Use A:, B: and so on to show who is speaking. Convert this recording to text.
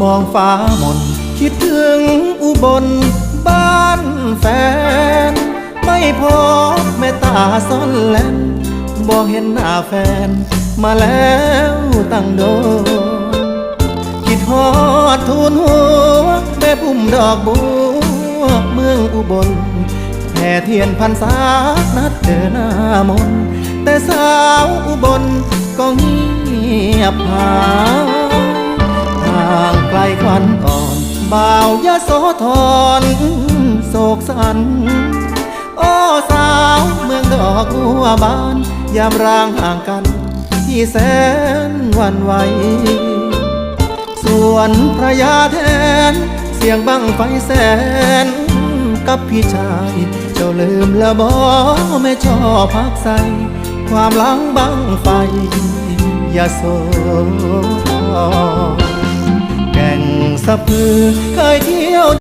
A: มองฟ้ามน คิดถึงอุบลบ้านแฟน ไม่พบแม่ตาซ่อนแลนบอกเห็นหน้าแฟน มาแล้วตั้งโดคิดฮอดทูนหัวแม่พุ่มดอกบัวเมืองอุบลแผ่เทียนพันษานัดเจอหน้ามน แต่สาวอุบลก็เงียบหาย่อนบ่าวยะโสธรโศกสัน โอ้สาวเมืองดอกบัวบาน ยามร่างห่างกัน ที่แสนวันไหว ส่วนพระยาแทน เสียงบังไฟแสน กับพี่ชาย เจ้าลืมละบอไม่ชอบพักใส ความหลังบังไฟยาโสธร สะพือเคยเที่ยว